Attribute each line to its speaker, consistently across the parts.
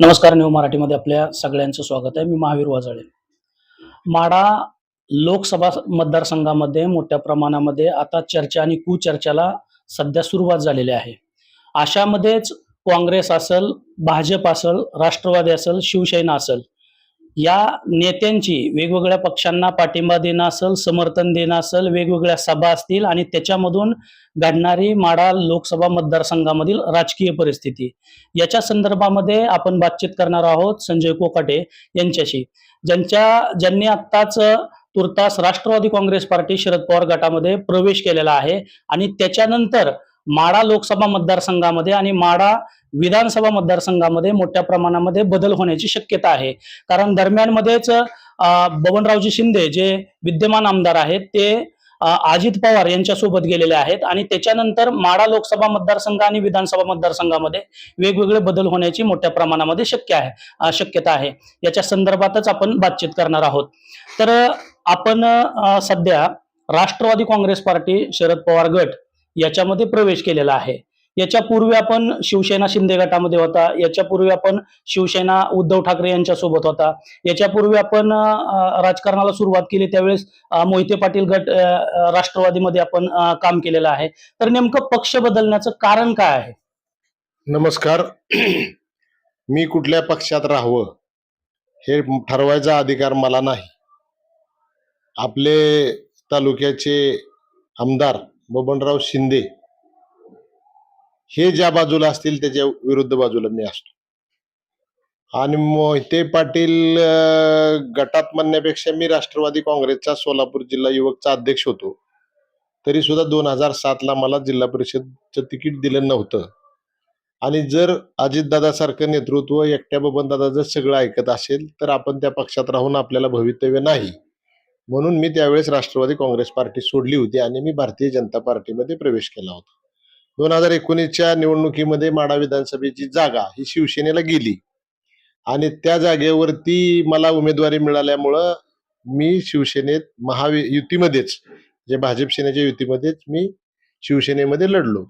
Speaker 1: नमस्कार न्यू मराठीमध्ये आपल्या सगळ्यांचं स्वागत आहे. मी महावीर वाजळे. माडा लोकसभा मतदारसंघामध्ये मोठ्या प्रमाणामध्ये आता चर्चा आणि कुचर्चाला सध्या सुरुवात झालेली आहे. अशामध्येच काँग्रेस असेल भाजप असेल राष्ट्रवादी असेल शिवसेना असेल या नेत्यांची वेगवेगळ्या पक्षांना पाठिंबा देणं असेल समर्थन देणं असेल वेगवेगळ्या सभा असतील आणि त्याच्यामधून घडणारी माडा लोकसभा मतदारसंघामधील राजकीय परिस्थिती. याच्या संदर्भामध्ये आपण बातचीत करणार आहोत संजय कोकाटे यांच्याशी ज्यांच्या ज्यांनी आत्ताच तुर्तास राष्ट्रवादी काँग्रेस पार्टी शरद पवार गटामध्ये प्रवेश केलेला आहे आणि त्याच्यानंतर माडा लोकसभा मतदारसंघामध्ये आणि माडा विधानसभा मतदारसंघामध्ये मोठ्या प्रमाणामध्ये बदल होण्याची शक्यता आहे. कारण दरम्यानमध्येच बबनरावजी शिंदे जे विद्यमान आमदार आहेत ते अजित पवार यांच्यासोबत गेलेले आहेत आणि त्याच्यानंतर माडा लोकसभा मतदारसंघ आणि विधानसभा मतदारसंघामध्ये वेगवेगळे बदल होण्याची मोठ्या प्रमाणामध्ये शक्य आहे शक्यता आहे. याच्या संदर्भातच आपण बातचीत करणार आहोत. तर आपण सध्या राष्ट्रवादी काँग्रेस पार्टी शरद पवार गट याच्यामध्ये प्रवेश केलेला आहे. याच्या पूर्वी आपण शिवसेना शिंदे गटामध्ये होता. याच्या पूर्वी आपण शिवसेना उद्धव ठाकरे यांच्या सोबत होता. याच्या पूर्वी आपण राजकारणाला सुरुवात केली. त्यावेळेस मोहिते पाटील गट राष्ट्रवादीमध्ये आपण काम केलेलं आहे. तर नेमकं पक्ष बदलण्याचं कारण काय आहे?
Speaker 2: नमस्कार. मी कुठल्या पक्षात राहावं हे ठरवायचा अधिकार मला नाही. आपले तालुक्याचे आमदार बबनराव शिंदे हे ज्या बाजूला असतील त्याच्या विरुद्ध बाजूला मी असतो. आणि मोहिते पाटील गटात म्हणण्यापेक्षा मी राष्ट्रवादी काँग्रेसचा सोलापूर जिल्हा युवकचा अध्यक्ष होतो. तरी सुद्धा दोन हजार सातला मला जिल्हा परिषदचं तिकीट दिलं नव्हतं. आणि जर अजितदादासारखं नेतृत्व एकट्या बबनदादा जर सगळं ऐकत असेल तर आपण त्या पक्षात राहून आपल्याला भवितव्य नाही. म्हणून मी त्यावेळेस राष्ट्रवादी काँग्रेस पार्टी सोडली होती आणि मी भारतीय जनता पार्टीमध्ये प्रवेश केला होता. दोन हजार एकोणीसच्या निवडणुकीमध्ये माडा विधानसभेची जागा ही शिवसेनेला गेली. आणि त्या जागेवरती मला उमेदवारी मिळाल्यामुळं मी शिवसेनेत महावि युतीमध्येच जे भाजप सेनेच्या युतीमध्येच मी शिवसेनेमध्ये लढलो.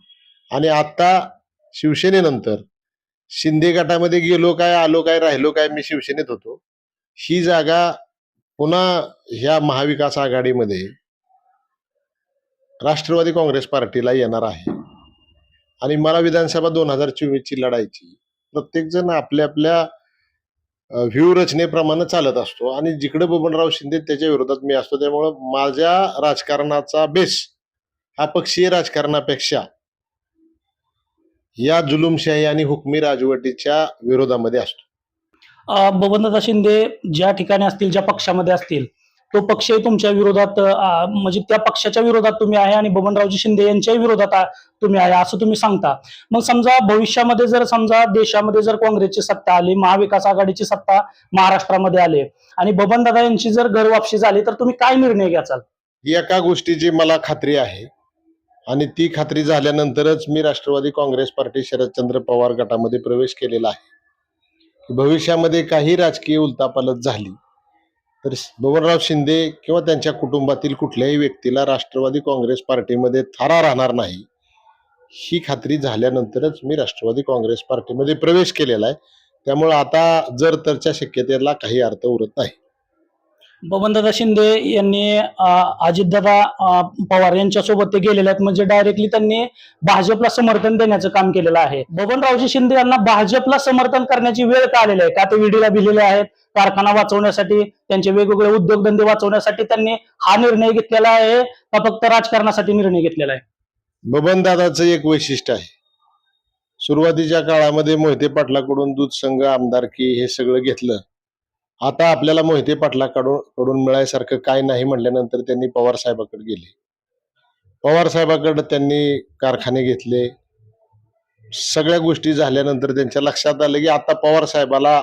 Speaker 2: आणि आता शिवसेनेनंतर शिंदे गटामध्ये गेलो काय आलो काय राहिलो काय मी शिवसेनेत होतो. ही जागा पुन्हा ह्या महाविकास आघाडीमध्ये राष्ट्रवादी काँग्रेस पार्टीला येणार आहे. आणि मला विधानसभा दोन हजार चोवीसची लढायची प्रत्येकजण आपल्या आपल्या व्यूहरचनेप्रमाणे चालत असतो. आणि जिकडे बबनराव शिंदे त्याच्या विरोधात मी असतो त्यामुळं माझ्या राजकारणाचा बेस हा पक्षीय राजकारणापेक्षा या जुलुमशाही आणि हुकमी राजवटीच्या विरोधामध्ये असतो.
Speaker 1: बबनदादा शिंदे ज्या ठिकाणी असतील ज्या पक्षामध्ये असतील तो पक्षही तुमच्या विरोधात म्हणजे त्या पक्षाच्या विरोधात तुम्ही आहे आणि बबनरावजी शिंदे यांच्याही विरोधात तुम्ही आहे असं तुम्ही सांगता. मग समजा भविष्यामध्ये जर समजा देशामध्ये जर काँग्रेसची सत्ता आली महाविकास आघाडीची सत्ता महाराष्ट्रामध्ये आली आणि बबनदादा यांची जर घरवापशी झाली तर तुम्ही काय निर्णय घ्याचाल?
Speaker 2: एका गोष्टीची मला खात्री आहे आणि ती खात्री झाल्यानंतरच मी राष्ट्रवादी काँग्रेस पार्टी शरदचंद्र पवार गटामध्ये प्रवेश केलेला आहे. की भविष्यामध्ये काही राजकीय उलतापालत झाली तर बबनराव शिंदे किंवा त्यांच्या कुटुंबातील कुठल्याही व्यक्तीला राष्ट्रवादी काँग्रेस पार्टीमध्ये थारा राहणार नाही ही खात्री झाल्यानंतरच मी राष्ट्रवादी काँग्रेस पार्टीमध्ये प्रवेश केलेला आहे. त्यामुळे आता जर तरच्या शक्यतेला काही अर्थ उरत नाही.
Speaker 1: बबनदादा शिंदे यांनी अजितदादा पवार यांच्यासोबत ते गेलेले आहेत. म्हणजे डायरेक्टली त्यांनी भाजपला समर्थन देण्याचं काम केलेलं आहे. बबनरावजी शिंदे यांना भाजपला समर्थन करण्याची वेळ का आलेली आहे? का ते विडीला भिलेले आहेत? कारखाना वाचवण्यासाठी त्यांचे वेगवेगळे उद्योगधंदे वाचवण्यासाठी त्यांनी हा निर्णय घेतलेला आहे का फक्त राजकारणासाठी निर्णय घेतलेला आहे?
Speaker 2: बबनदादाचं एक वैशिष्ट्य आहे. सुरुवातीच्या काळामध्ये मोहिते पाटलाकडून दूध संघ आमदारकी हे सगळं घेतलं. आता आपल्याला मोहिते पाटलाकडून कडून मिळायसारखं काय नाही म्हटल्यानंतर त्यांनी पवार साहेबाकडे गेले. पवार साहेबाकडे त्यांनी कारखाने घेतले. सगळ्या गोष्टी झाल्यानंतर त्यांच्या लक्षात आलं की आता पवार साहेबाला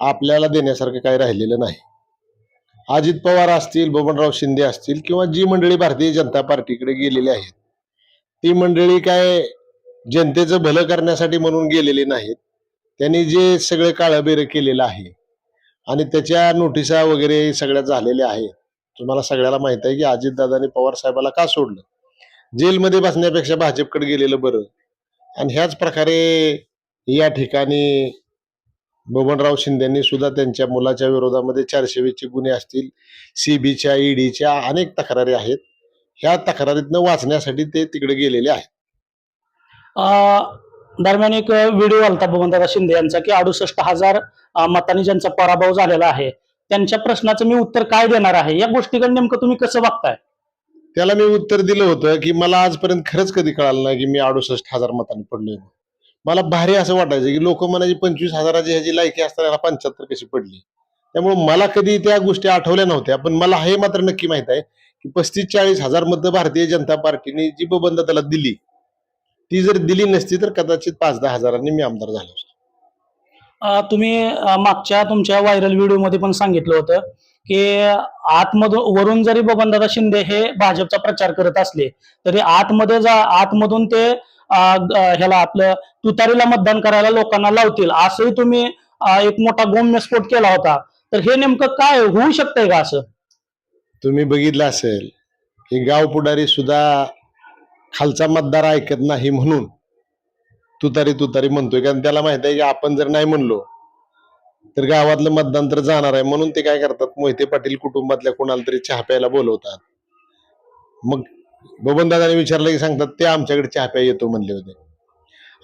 Speaker 2: आपल्याला देण्यासारखं काही राहिलेलं नाही. अजित पवार असतील बबनराव शिंदे असतील किंवा जी मंडळी भारतीय जनता पार्टीकडे गेलेली आहेत ती मंडळी काय जनतेचं भलं करण्यासाठी म्हणून गेलेली नाहीत. त्यांनी जे सगळे काळबेर केलेलं आहे आणि त्याच्या नोटिसा वगैरे सगळ्या झालेल्या आहेत. तुम्हाला सगळ्याला माहीत आहे की अजितदादांनी पवार साहेबाला का सोडलं? जेलमध्ये बसण्यापेक्षा भाजपकडे गेलेलं बरं. आणि ह्याच प्रकारे या ठिकाणी बबनराव शिंदेनी सुद्धा त्यांच्या मुलाच्या विरोधामध्ये चारशेवीचे गुन्हे असतील सीबीच्या ईडीच्या अनेक तक्रारी आहेत. ह्या तक्रारीतनं वाचण्यासाठी ते तिकडे गेलेले आहेत.
Speaker 1: दरम्यान एक व्हिडिओ आलता बबनदादा शिंदे यांचा की अडुसष्ट हजार मतांनी ज्यांचा पराभव झालेला आहे त्यांच्या प्रश्नाचं मी उत्तर काय देणार आहे? या गोष्टीकडे नेमकं तुम्ही कसं बघताय?
Speaker 2: त्याला मी उत्तर दिलं होतं की मला आजपर्यंत खरंच कधी कळालं नाही की मी अडुसष्ट हजार मतांनी पडलोय मला भारी असं वाटायचं की लोक म्हणायची पंचवीस हजाराची ह्याची लायकी असताना पंच्याहत्तर कशी पडली? त्यामुळे मला कधी त्या गोष्टी आठवल्या नव्हत्या पण मला हे मात्र नक्की माहीत आहे की पस्तीस चाळीस हजार मतं भारतीय जनता पार्टीने जी बबंदा त्याला दिली ती जर दिली नसती तर कदाचित पाच दहा हजारांनी मी आमदार झालो असतो.
Speaker 1: तुम्ही मागच्या तुमच्या व्हायरल व्हिडिओमध्ये पण सांगितलं होतं की आतमधून वरून जरी बबनदादा शिंदे हे भाजपचा प्रचार करत असले तरी आतमध्ये जा आतमधून ते ह्याला आपलं तुतारीला मतदान करायला लोकांना लावतील असंही तुम्ही एक मोठा गोम्यस्फोट केला होता. तर हे नेमकं काय होऊ शकतंय का असं?
Speaker 2: तुम्ही बघितलं असेल की गाव पुढारी सुद्धा खालचा मतदार ऐकत नाही म्हणून तुतारी तुतारी म्हणतोय. कारण त्याला माहीत आहे की आपण जर नाही म्हणलो तर गावातलं मतदान तर जाणार आहे. म्हणून ते काय करतात? मोहिते पाटील कुटुंबातल्या कोणाला तरी चहा प्यायला बोलवतात. मग बबनदादाने विचारलं की सांगतात ते आमच्याकडे चहा प्या येतो म्हणले होते.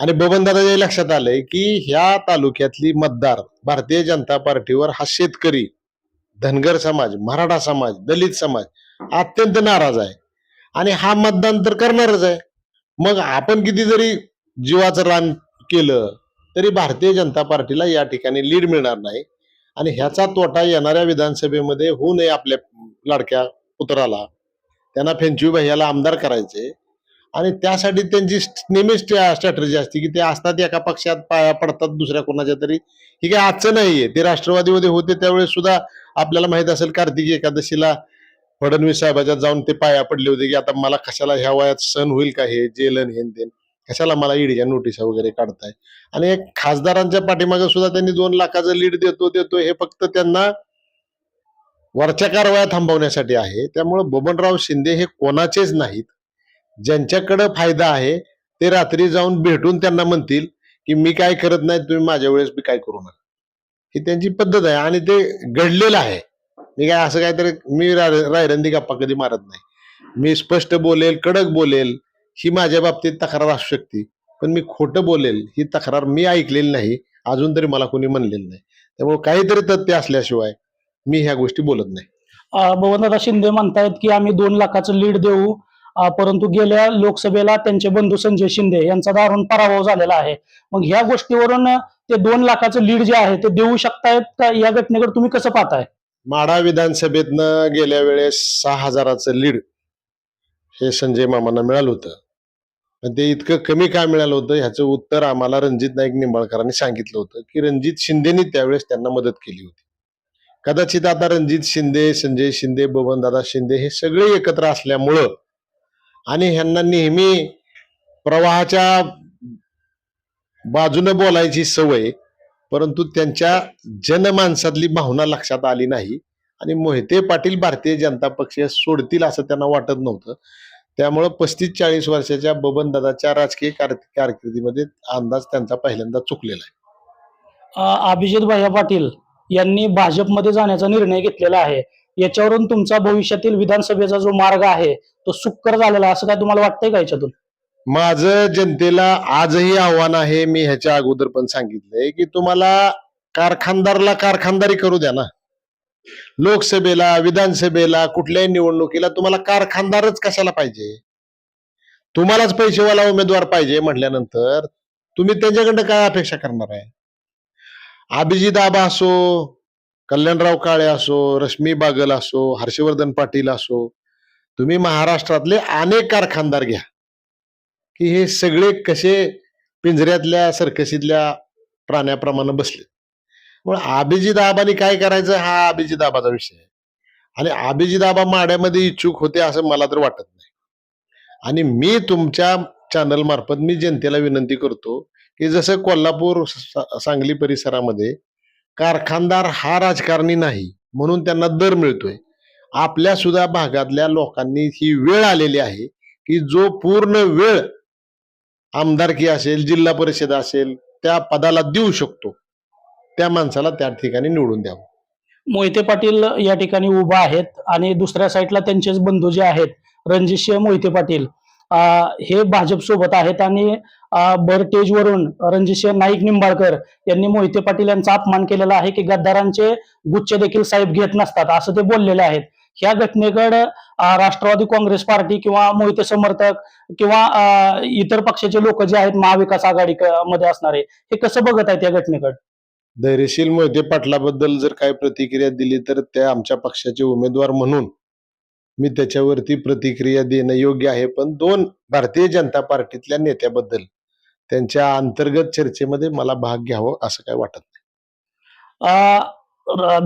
Speaker 2: आणि बबनदादाच्या लक्षात आलंय की ह्या तालुक्यातली मतदार भारतीय जनता पार्टीवर हा शेतकरी धनगर समाज मराठा समाज दलित समाज अत्यंत नाराज आहे. आणि हा मतदान तर करणारच आहे. मग आपण किती जरी जीवाचं रान केलं तरी भारतीय जनता पार्टीला या ठिकाणी लीड मिळणार नाही. आणि ह्याचा तोटा येणाऱ्या विधानसभेमध्ये होऊ नये आपल्या लाडक्या पुत्राला त्यांना फेंचू भैयाला आमदार करायचे. आणि त्यासाठी त्यांची नेहमीच स्ट्रॅटर्जी असते की ते असतात एका पक्षात पाया पडतात दुसऱ्या कोणाच्या तरी. ही काय आजचं नाहीये. ते राष्ट्रवादीमध्ये होते त्यावेळेस सुद्धा आपल्याला माहीत असेल कार्तिकी एकादशीला फडणवीस साहेबाच्या जाऊन ते पाया पडले होते की आता मला कशाला ह्या वयात सण होईल का हे जेलन हेन तेन कशाला मला ईडीच्या नोटिसा वगैरे काढताय? आणि एक खासदारांच्या पाठीमागे सुद्धा त्यांनी दोन लाखाचं लीड देतो देतो हे फक्त त्यांना वरच्या कारवाया थांबवण्यासाठी आहे. त्यामुळे बबनराव शिंदे हे कोणाचेच नाहीत. ज्यांच्याकडं फायदा आहे ते रात्री जाऊन भेटून त्यांना म्हणतील की मी काय करत नाही तुम्ही माझ्या वेळेस मी काय करू नका. ही त्यांची पद्धत आहे आणि ते घडलेलं आहे. मी काय असं काहीतरी मी रायरंदी गप्पा कधी मारत नाही. मी स्पष्ट बोलेल कडक बोलेल ही माझ्या बाबतीत तक्रार असू शकते. पण मी खोटं बोलेल ही तक्रार मी ऐकलेली नाही अजून तरी मला कोणी म्हणलेलं नाही. त्यामुळे काहीतरी तथ्य असल्याशिवाय मी ह्या गोष्टी बोलत नाही.
Speaker 1: अ, शिंदे म्हणतायत की आम्ही दोन लाखाचं लीड देऊ परंतु गेल्या लोकसभेला त्यांचे बंधू संजय शिंदे यांचा दारुण पराभव झालेला आहे. मग ह्या गोष्टीवरून ते दोन लाखाचं लीड जे आहे ते देऊ शकतायत का? या घटनेकडे तुम्ही कसं पाहताय?
Speaker 2: माढा विधानसभेतनं गेल्या वेळेस सहा हजाराचं लीड हे संजय मामांना मिळालं होतं. पण ते इतकं कमी का मिळालं होतं ह्याचं उत्तर आम्हाला रणजित नाईक निंबाळकरांनी सांगितलं होतं की रणजित शिंदेनी त्यावेळेस त्यांना मदत केली होती. कदाचित आता रणजित शिंदे संजय शिंदे बबनदादा शिंदे हे सगळे एकत्र असल्यामुळं आणि ह्यांना नेहमी प्रवाहाच्या बाजूने बोलायची सवय परंतु त्यांच्या जनमानसातली भावना लक्षात आली नाही. आणि मोहिते पाटील भारतीय जनता पक्ष सोडतील असं त्यांना वाटत नव्हतं. त्यामुळं पस्तीस चाळीस वर्षाच्या बबनदादाच्या राजकीय कारकिर्दीमध्ये अंदाज त्यांचा पहिल्यांदा चुकलेला आहे.
Speaker 1: अभिजित भैया पाटील यांनी भाजपमध्ये जाण्याचा निर्णय घेतलेला आहे. याच्यावरून तुमचा भविष्यातील विधानसभेचा जो मार्ग आहे तो सुक्कर झालेला असं काय तुम्हाला वाटतंय का याच्यातून?
Speaker 2: माझं जनतेला आजही आव्हान आहे मी ह्याच्या अगोदर पण सांगितलंय की तुम्हाला कारखानदारला कारखानदारी करू द्या ना. लोकसभेला विधानसभेला कुठल्याही निवडणुकीला तुम्हाला कारखानदारच कशाला पाहिजे? तुम्हालाच पैसेवाला उमेदवार पाहिजे म्हटल्यानंतर तुम्ही त्यांच्याकडनं काय अपेक्षा करणार आहे? अभिजित आबा असो कल्याणराव काळे असो रश्मी बागल असो हर्षवर्धन पाटील असो तुम्ही महाराष्ट्रातले अनेक कारखानदार घ्या. की हे सगळे कसे पिंजऱ्यातल्या सर्कशीतल्या प्राण्याप्रमाणे बसले. मग अभिजित आबानी काय करायचं? हा अभिजित आबाचा विषय आहे. आणि अभिजित आबा माड्यामध्ये इच्छुक होते असं मला तर वाटत नाही. आणि मी तुमच्या चॅनल मार्फत मी जनतेला विनंती करतो की जसं कोल्हापूर सांगली परिसरामध्ये कारखानदार हा राजकारणी नाही म्हणून त्यांना दर मिळतोय. आपल्या सुद्धा भागातल्या लोकांनी ही वेळ आलेली आहे की जो पूर्ण वेळ आमदारकी असेल जिल्हा परिषद असेल त्या पदाला देऊ शकतो. त्या माणसाला त्या ठिकाणी निवडून द्यावं.
Speaker 1: मोहिते पाटील या ठिकाणी उभा आहेत आणि दुसऱ्या साईडला त्यांचेच बंधू जे आहेत रणजितसिंह मोहिते पाटील हे भाजप सोबत आहेत आणि बरटेजवरून भर रणजितसिंह नाईक निंबाळकर यांनी मोहिते पाटील यांचा अपमान केलेला आहे की गद्दारांचे गुच्छ देखील साहेब घेत नसतात असं ते बोललेले आहेत. ह्या घटनेकडे राष्ट्रवादी काँग्रेस पार्टी किंवा मोहिते समर्थक किंवा इतर पक्षाचे लोक जे आहेत महाविकास आघाडी मध्ये असणारे हे कसं बघत आहेत या घटनेकडे
Speaker 2: धैर्यशील मोहिते पाटलाबद्दल जर काही प्रतिक्रिया दिली तर त्या आमच्या पक्षाचे उमेदवार म्हणून मी त्याच्यावरती प्रतिक्रिया देणं योग्य आहे पण दोन भारतीय जनता पार्टीतल्या नेत्याबद्दल त्यांच्या अंतर्गत चर्चेमध्ये मला भाग घ्यावं असं काय वाटत नाही.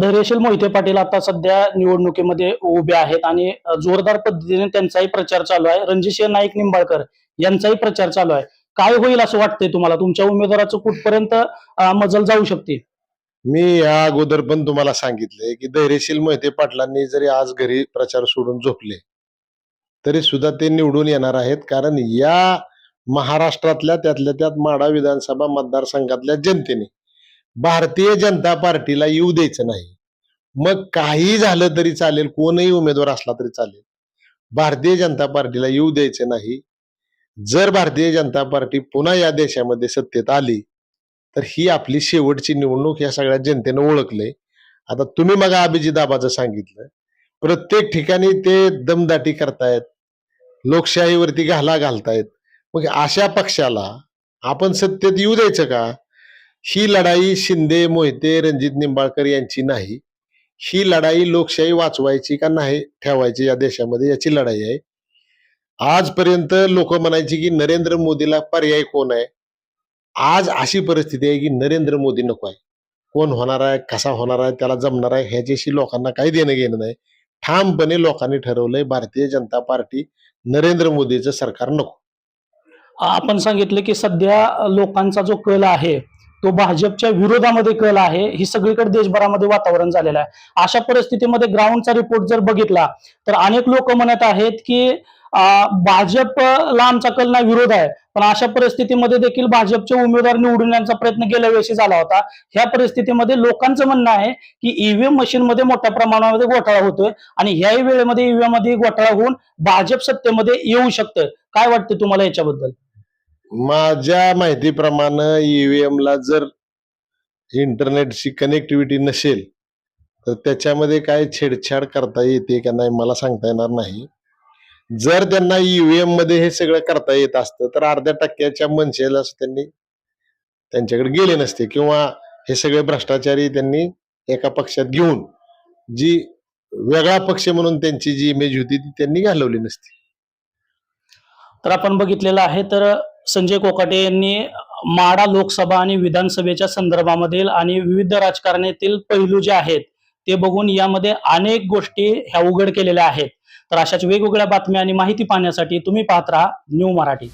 Speaker 1: धैर्यशील मोहिते पाटील आता सध्या निवडणुकीमध्ये उभे आहेत आणि जोरदार पद्धतीने त्यांचाही प्रचार चालू आहे. रणजितसिंह नाईक निंबाळकर यांचाही प्रचार चालू आहे. काय होईल असं वाटतंय तुम्हाला? तुमच्या उमेदवाराचं कुठपर्यंत मजल जाऊ शकते?
Speaker 2: मी या अगोदर पण तुम्हाला सांगितलंय की धैर्यशील मोहिते पाटलांनी जरी आज घरी प्रचार सोडून झोपले तरी सुद्धा ते निवडून येणार आहेत. कारण या महाराष्ट्रातल्या त्यातल्या त्यात माडा विधानसभा मतदारसंघातल्या जनतेने भारतीय जनता पार्टीला येऊ द्यायचं नाही. मग काही झालं तरी चालेल कोणही उमेदवार असला तरी चालेल. भारतीय जनता पार्टीला येऊ द्यायचं नाही. जर भारतीय जनता पार्टी पुन्हा या देशामध्ये सत्तेत आली तर ही आपली शेवटची निवडणूक या सगळ्या जनतेनं ओळखले आता तुम्ही मग अभिजित सांगितलं. प्रत्येक ठिकाणी ते दमदाटी करतायत लोकशाहीवरती घाला घालतायत. मग अशा पक्षाला आपण सत्तेत येऊ द्यायचं का? ही लढाई शिंदे मोहिते रणजित निंबाळकर यांची नाही. ही लढाई लोकशाही वाचवायची का नाही ठेवायची या देशामध्ये याची लढाई आहे. आजपर्यंत लोक म्हणायची की नरेंद्र मोदीला पर्याय कोण आहे? आज अशी परिस्थिती आहे की नरेंद्र मोदी नको आहे. कोण होणार आहे? कसा होणार आहे? त्याला जमणार आहे? ह्याच्याशी लोकांना काही देणं घेणं नाही. ठामपणे लोकांनी ठरवलंय भारतीय जनता पार्टी नरेंद्र मोदीचं सरकार नको.
Speaker 1: आपण सांगितलं की सध्या लोकांचा जो कल आहे तो भाजपच्या विरोधामध्ये कल आहे. ही सगळीकडे देशभरामध्ये वातावरण झालेलं आहे. अशा परिस्थितीमध्ये ग्राउंडचा रिपोर्ट जर बघितला तर अनेक लोक म्हणत आहेत की भाजपला आमचा कल नाही विरोध आहे. पण अशा परिस्थितीमध्ये देखील भाजपचे उमेदवार निवडून यांचा प्रयत्न गेल्या वेळेशी झाला होता. ह्या परिस्थितीमध्ये लोकांचं म्हणणं आहे की ईव्हीएम मशीन मध्ये मोठ्या प्रमाणामध्ये घोटाळा होतोय आणि ह्याही वेळेमध्ये ईव्हीएममध्ये घोटाळा होऊन भाजप सत्तेमध्ये येऊ शकतं काय वाटतं तुम्हाला याच्याबद्दल?
Speaker 2: माझ्या माहितीप्रमाणे ईव्हीएम ला जर इंटरनेटची कनेक्टिव्हिटी नसेल तर त्याच्यामध्ये काय छेडछाड करता येते का नाही मला सांगता येणार नाही. जर त्यांना ईव्हीएममध्ये हे सगळं करता येत असतं तर अर्ध्या टक्क्याच्या मनशेला त्यांनी त्यांच्याकडे गेले नसते किंवा हे सगळे भ्रष्टाचारी त्यांनी एका पक्षात घेऊन जी वेगळा पक्ष म्हणून त्यांची जी इमेज होती ती त्यांनी घालवली नसती.
Speaker 1: तर आपण बघितलेलं आहे तर संजय कोकाटे यांनी माडा लोकसभा आणि विधानसभेच्या संदर्भामधील आणि विविध राजकारणातील पैलू जे आहेत ते बघून यामध्ये अनेक गोष्टी ह्या उघड केलेल्या आहेत. तर अशाच वेगवेगळ्या बातम्या आणि माहिती पाहण्यासाठी तुम्ही पाहत राहा न्यू मराठी.